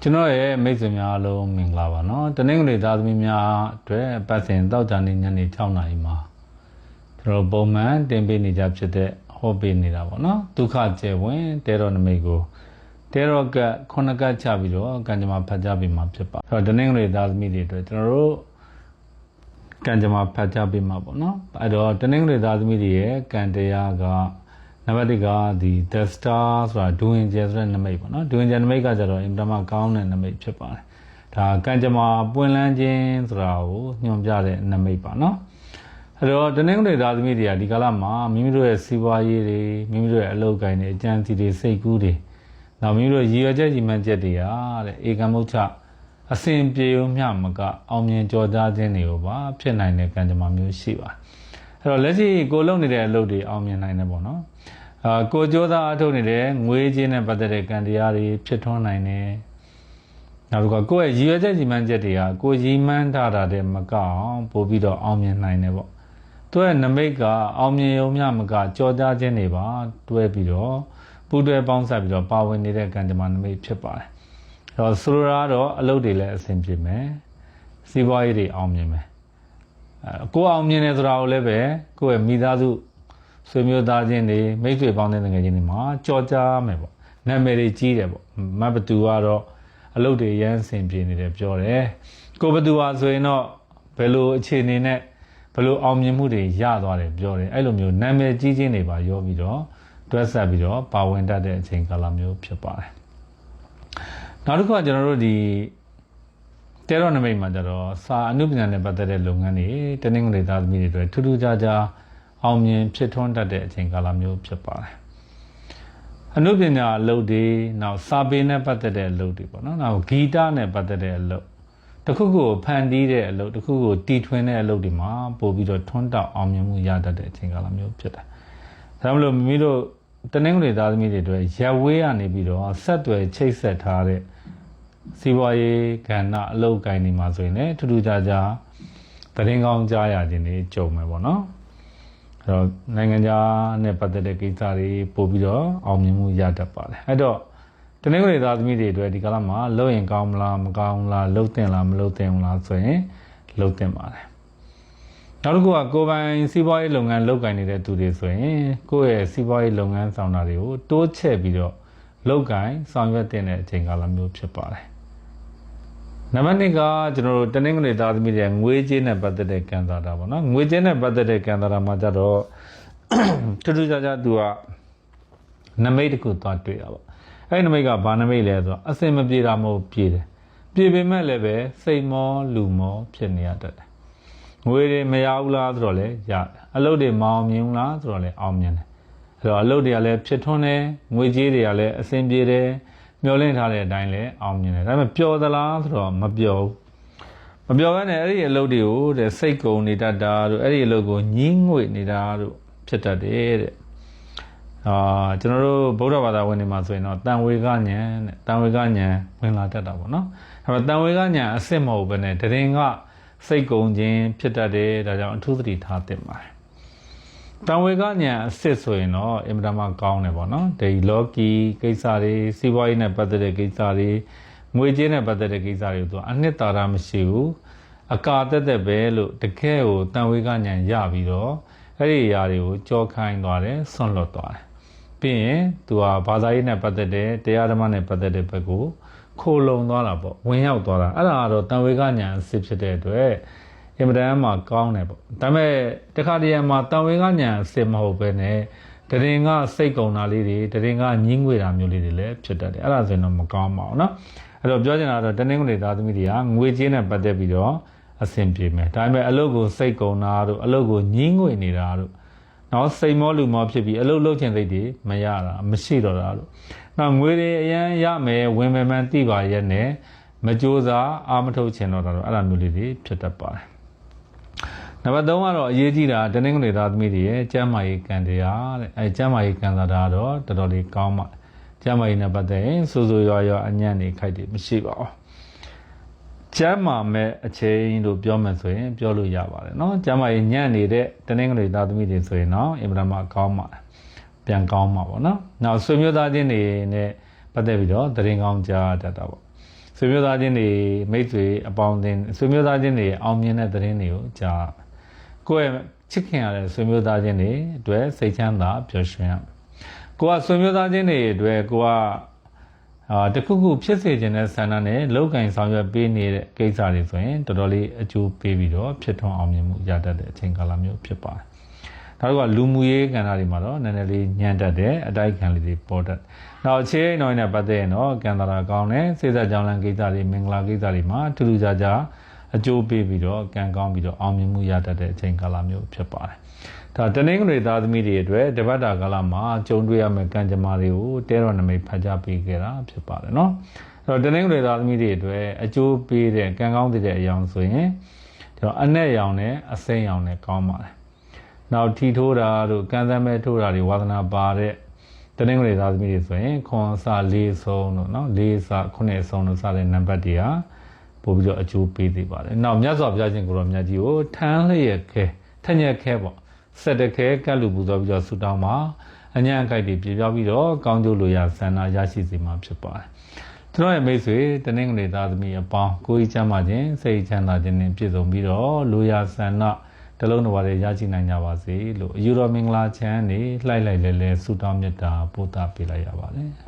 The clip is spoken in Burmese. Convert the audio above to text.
ကျွန်တော်ရဲ့မိတ်ဆွေများအလုံးမင်္ဂလာပါနော်တနင်္ဂနွေသားသမီးများအတွက်ပတ်စဉ်တောက်ကြနေညနေ6နာရီမှာကျွန်တော်ပုံမှန်တင်ပေးနေကြဖြစ်တဲ့ဟောပေးနေတာပေါ့နော်ဒုက္ခကျေဝင်တဲတော်နမိတ်ကိုတဲတော်ကခုနကချပြီးတော့ကံကြမ္မာဖတ်ကြပြီးမှဖြစ်ပါအဲ့တော့တနင်္ဂနွေသားသမီးတွေအတွက်ကျွန်တော်တို့ကံကြမ္မာဖတ်ကြပြီးမှပေါ့နော်အဲ့တော့တနင်္ဂနွေသားသမီးတွေရဲ့ကံတရားက နံပါတ်1ကဒီ the star ဆိုတာဒူဝင်ကျဲဆိုတဲ့နမိတ်ပေါ့နော်ဒူဝင်ကျဲနမိတ်ကကြတော့အင်တာမကောင်းတဲ့နမိတ်ဖြစ်ပါတယ်ဒါကံကြမ္မာပွင့်လန်းခြင်းဆိုတာကိုညွှန်ပြတဲ့နမိတ်ပါနော်အဲ့တော့တနင်္ဂနွေသားသမီးတွေကဒီကာလမှာမိမိတို့ရဲ့စီးပွားရေးတွေမိမိတို့ရဲ့အလုပ်ကိုင်းတွေအကြံစီတွေစိတ်ကူးတွေနောက်မိမိတို့ရည်ရွယ်ချက်ကြီးမှန်းချက်တွေဟာတဲ့ဧကမုတ်ချအစဉ်ပြေုံမျှမကအောင်မြင်ကြော်ကြားခြင်းတွေကိုပါဖြစ်နိုင်တဲ့ကံကြမ္မာမျိုးရှိပါတယ် အဲ့တော့လက်ရှိကိုလုပ်နေတဲ့အလုပ်တွေအောင်မြင်နိုင်တယ်ပေါ့နော်အာကိုကြိုးစားအထုတ်နေတဲ့ငွေချင်းနဲ့ပတ်သက်တဲ့ကံတရားတွေဖြစ်ထွန်းနိုင်တယ်နောက်တစ်ခါကိုယ့်ရဲ့ရည်ရွယ်ချက်ကြီးမှန်းချက်တွေဟာကိုရည်မှန်းထားတာတဲ့မကအောင်ပို့ပြီးတော့အောင်မြင်နိုင်တယ်ပေါ့သူရဲ့နမိတ်ကအောင်မြင်ရုံမျှမကကြော်ကြားခြင်းတွေပါတွဲပြီးတော့ပူးတွဲပေါင်းစပ်ပြီးတော့ပါဝင်နေတဲ့ကံကြမ္မာနမိတ်ဖြစ်ပါတယ်အဲ့တော့ဆိုလိုတာကတော့အလုပ်တွေလည်းအဆင်ပြေမယ်စီးပွားရေးတွေအောင်မြင်မယ်အဲ ကိုအောင်မြင်တယ်ဆိုတာကိုလည်းပဲကိုယ့်ရဲ့မိသားစုဆွေမျိုးသားချင်းတွေမိတ်ဆွေပေါင်းတဲ့ငယ်ချင်းတွေမှာကြော်ကြားမယ်ပေါ့နာမည်တွေကြီးတယ်ပေါ့မတ်ဘသူကတော့အလုပ်တွေရမ်းအဆင်ပြေနေတယ်ပြောတယ်ကိုဘသူဟာဆိုရင်တော့ဘယ်လိုအခြေအနေနဲ့ဘယ်လိုအောင်မြင်မှုတွေရသွားတယ်ပြောတယ်အဲ့လိုမျိုးနာမည်ကြီးချင်းတွေပါရောပြီးတော့တွဲဆက်ပြီးတော့ပါဝင်တတ်တဲ့အချိန်ကာလမျိုးဖြစ်ပါတယ်နောက်တစ်ခုကကျွန်တော်တို့ဒီ တဲတော်နမိတ်မှာကျတော့စာအနုပညာနဲ့ပတ်သက်တဲ့လုပ်ငန်းတွေတနင်္ဂနွေသားသမီးတွေအတွက်ထူးထူးခြားခြားအောင်မြင်ဖြစ်ထွန်းတတ်တဲ့အချိန်ကာလမျိုးဖြစ်ပါတယ်အနုပညာအလုပ်တွေနောက်စာပေနဲ့ပတ်သက်တဲ့အလုပ်တွေပေါ့နော်နောက်ဂီတနဲ့ပတ်သက်တဲ့အလုပ်တစ်ခုခုကိုဖန်တီးတဲ့အလုပ်တစ်ခုခုကိုတီထွင်တဲ့အလုပ်တွေမှာပို့ပြီးတော့ထွန်းတောက်အောင်မြင်မှုရတတ်တဲ့အချိန်ကာလမျိုးဖြစ်တယ်ဒါမှမဟုတ်မိမိတို့တနင်္ဂနွေသားသမီးတွေအတွက်ရက်ဝေးကနေပြီးတော့ဆက်သွယ်ချိတ်ဆက်ထားတဲ့ စီးပွားရေးကဏ္ဍအလုပ်ကိုင်းနေမှာဆိုရင်လည်းထူးထူးခြားခြားသတင်းကောင်းကြားရခြင်းတွေကြုံမယ်ပေါ့နော်အဲ့တော့နိုင်ငံခြားနဲ့ပတ်သက်တဲ့ကိစ္စတွေပို့ပြီးတော့အောင်မြင်မှုရတတ်ပါတယ်အဲ့တော့တနင်္ဂနွေသားသမီးတွေအတွက်ဒီကာလမှာလုပ်ရင်ကောင်းမလားမကောင်းဘူးလားလုပ်တင်လားမလုပ်တင်ဘူးလားဆိုရင်လုပ်တင်ပါတယ်နောက်တစ်ခုကကိုယ်ပိုင်စီးပွားရေးလုပ်ငန်းလုပ်ကိုင်နေတဲ့သူတွေဆိုရင်ကိုယ့်ရဲ့စီးပွားရေးလုပ်ငန်းဆောင်တာတွေကိုတိုးချဲ့ပြီးတော့လုပ်ကိုင်ဆောင်ရွက်တင်တဲ့အချိန်ကာလမျိုးဖြစ်ပါတယ် နံပါတ်1ကကျွန်တော်တို့တနင်္ဂနွေသားသမီးတွေငွေကြေးနဲ့ပတ်သက်တဲ့ကံစားတာပေါ့နော်ငွေကြေးနဲ့ပတ်သက်တဲ့ကံစားတာမှာကြတော့ထူးထူးခြားခြားသူကနမိတ်တစ်ခုသွားတွေ့တာပေါ့အဲ့ဒီနမိတ်ကဘာနမိတ်လဲဆိုတော့အစင်မပြေတာမဟုတ်ပြေတယ်ပြေပေမဲ့လည်းပဲစိတ်မောလူမောဖြစ်နေရတတ်တယ်ငွေတွေမရဘူးလားဆိုတော့လည်းရတယ်အလုပ်တွေမအောင်မြင်ဘူးလားဆိုတော့လည်းအောင်မြင်တယ်အဲ့တော့အလုပ်တွေကလည်းဖြစ်ထွန်းတယ်ငွေကြေးတွေကလည်းအစင်ပြေတယ် မျောလင့်ထားတဲ့အတိုင်းလည်းအောင်မြင်တယ်ဒါပေမဲ့ပျော်သလားဆိုတော့မပျော်ဘူးမပျော်ဘဲနဲ့အဲ့ဒီအလုပ်တွေကိုတဲ့စိတ်ကုံနေတတ်တာတို့အဲ့ဒီအလုပ်ကိုညှင်းငွေ့နေတာတို့ဖြစ်တတ်တယ်တဲ့အာကျွန်တော်တို့ဗုဒ္ဓဘာသာဝင်တွေမှာဆိုရင်တော့တန်ဝေကဉာဏ်တဲ့တန်ဝေကဉာဏ်ဝင်လာတတ်တာပေါ့နော်အဲ့တော့တန်ဝေကဉာဏ်အစစ်မဟုတ်ဘဲနဲ့တရင်ကစိတ်ကုံခြင်းဖြစ်တတ်တယ်ဒါကြောင့်အထူးသတိထားသင့်ပါတယ် တန်ဝေကဉာဏ်အစစ်ဆိုရင်တော့အင်မတန်မှကောင်းတယ်ပေါ့နော်ဒီလောကီကိစ္စတွေစီးပွားရေးနဲ့ပတ်သက်တဲ့ကိစ္စတွေငွေကြေးနဲ့ပတ်သက်တဲ့ကိစ္စတွေကိုသူအနှစ်သာရမရှိဘူးအကာတက်တက်ပဲလို့တကယ်ကိုတန်ဝေကဉာဏ်ရပြီးတော့အဲ့ဒီအရာတွေကိုကြောခိုင်းသွားတယ်ဆွန့်လွတ်သွားတယ်ပြီးရင်သူဟာဘာသာရေးနဲ့ပတ်သက်တဲ့တရားဓမ္မနဲ့ပတ်သက်တဲ့ဘက်ကိုခိုလုံသွားတာပေါ့ဝင်ရောက်သွားတာအဲ့ဒါကတော့တန်ဝေကဉာဏ်အစစ်ဖြစ်တဲ့အတွက် အင်မတန်မှကောင်းတယ်ပေါ့ဒါပေမဲ့တခါတရံမှာတန်ဝေကဉာဏ်အစစ်မဟုတ်ပဲနဲ့တရင်ကစိတ်ကုံတာလေးတွေတရင်ကညင်းငွေတာမျိုးလေးတွေလည်းဖြစ်တတ်တယ်အဲ့ဒါဆိုရင်တော့မကောင်းပါဘူးเนาะအဲ့တော့ပြောချင်တာကတော့တနင်္ဂနွေသားသမီးတွေကငွေကြေးနဲ့ပတ်သက်ပြီးတော့အဆင်ပြေမယ်ဒါပေမဲ့အလုပ်ကိုစိတ်ကုံတာတို့အလုပ်ကိုညင်းငွေနေတာတို့နော်စိတ်မောလူမောဖြစ်ပြီးအလုပ်လုပ်ချင်စိတ်တွေမရတာမရှိတော့တာတို့နော်ငွေတွေအရန်ရမယ်ဝင်မယ်မှန်သိပါရဲ့နဲ့မကြိုးစားအာမထုတ်ချင်တော့တာတို့အဲ့လိုမျိုးလေးတွေဖြစ်တတ်ပါတယ် နံပါတ်3ကတော့အရေးကြီးတာတနင်္ဂနွေသားသမီးတွေရဲ့ကျမ်းမာရေးကံတရားတဲ့အဲကျမ်းမာရေးကံစားတာတော့တော်တော်လေးကောင်းပါကျမ်းမာရေးနဲ့ပတ်သက်ရင်စိုးစိုးရွားရွားအညံ့နေခိုက်တယ်မရှိပါဘူးကျမ်းမာမဲ့အချိန်လို့ပြောမှဆိုရင်ပြောလို့ရပါတယ်เนาะကျမ်းမာရေးညံ့နေတဲ့တနင်္ဂနွေသားသမီးတွေဆိုရင်တော့အင်မတန်မှကောင်းပါတယ်ပြန်ကောင်းမှာပေါ့နော်။နောက်ဆွေမျိုးသားချင်းတွေနဲ့ပတ်သက်ပြီးတော့တရင်ကောင်းကြားတတ်တာပေါ့။ ဆွေမျိုးသားချင်းတွေမိတ်ဆွေအပေါင်းအသင်းဆွေမျိုးသားချင်းတွေအောင်မြင်တဲ့သတင်းတွေကိုကြား ကိုယ့်ရဲ့ချစ်ခင်ရတဲ့ဆွေမျိုးသားချင်းတွေအတွက်စိတ်ချမ်းသာပျော်ရွှင်ရမယ်ကိုကဆွေမျိုးသားချင်းတွေအတွက်ကိုကအာတခုခုဖြစ်စေခြင်းတဲ့ဆန္ဒနဲ့လောက်ကင်ဆောင်ရွက်ပေးနေတဲ့ကိစ္စတွေဆိုရင်တော်တော်လေးအကျိုးပေးပြီးတော့ဖြစ်ထွန်းအောင်မြင်မှုရတတ်တဲ့အချိန်ကာလမျိုးဖြစ်ပါတယ်။နောက်တော့လူမှုရေးကဏ္ဍတွေမှာတော့နည်းနည်းလေးညံ့တတ်တဲ့အတိုက်ခံလေးတွေပေါ်တတ်။နောက်အခြေအနေတော်နဲ့ပတ်သက်ရင်တော့ကံတရာကောင်းတဲ့စေစကြောင်းလန်ကိစ္စတွေမင်္ဂလာကိစ္စတွေမှာထူးထူးခြားခြား အကျိုးပေးပြီးတော့ကံကောင်းပြီးတော့အောင်မြင်မှုရတတ်တဲ့အချိန်ကာလမျိုးဖြစ်ပါတယ်။ဒါတနင်္ဂနွေသားသမီးတွေအတွက်တပတ်တာကာလမှာကြုံတွေ့ရမယ့်ကံကြမ္မာတွေကိုတဲတော်နမိတ်ဖတ်ကြားပေးခဲ့တာဖြစ်ပါတယ်နော်။အဲ့တော့တနင်္ဂနွေသားသမီးတွေအတွက်အကျိုးပေးတဲ့ကံကောင်းတဲ့အရာဆိုရင်ကျွန်တော်အနဲ့ရောင်နဲ့အစိမ်းရောင်နဲ့ကောင်းပါတယ်။နောက်ထီထိုးတာတို့ကံသမဲထိုးတာတွေဝါသနာပါတဲ့တနင်္ဂနွေသားသမီးတွေဆိုရင်ခွန်စာ၄ဆုံးတို့နော်၄စာခုနှစ်ဆုံးတို့စတဲ့နံပါတ်တွေဟာ ပို့ပြီးတော့အကျိုးပေးသေးပါတယ်။နောက်မြတ်စွာဘုရားရှင်ကိုရောမြတ်ကြီးကိုထမ်းလျက်ခဲထညက်ခဲပေါ့ဆက်တခဲကတ်လူပူဇော်ပြီးတော့ဆုတောင်းပါအញ្ញံအခိုက်တွေပြပြပြီးတော့ကောင်းကျိုးလိုရဆန္ဒရရှိစေမှာဖြစ်ပါတယ်။ကျွန်တော်ရဲ့မိတ်ဆွေတနင်္ဂနွေသားသမီးအပေါင်းကိုယ်ကြီးချမ်းသာခြင်းစိတ်ချမ်းသာခြင်းနဲ့ပြည့်စုံပြီးတော့လိုရဆန္ဒတလုံးတစ်ပါးတွေရရှိနိုင်ကြပါစေလို့အယူတော်မင်္ဂလာချမ်းနေလှိုက်လိုက်လဲလဲဆုတောင်းမေတ္တာပို့သပေးလိုက်ရပါတယ်။